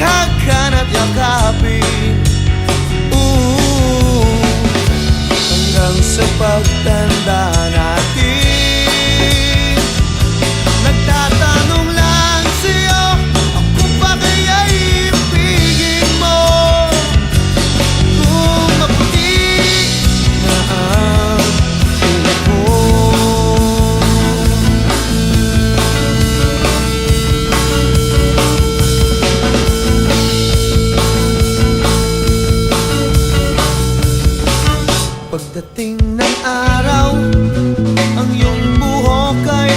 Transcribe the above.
Ihakan at yakapin. Uh, Hanggang sa pagtanda na Pagdating ng araw Ang iyong buhok ay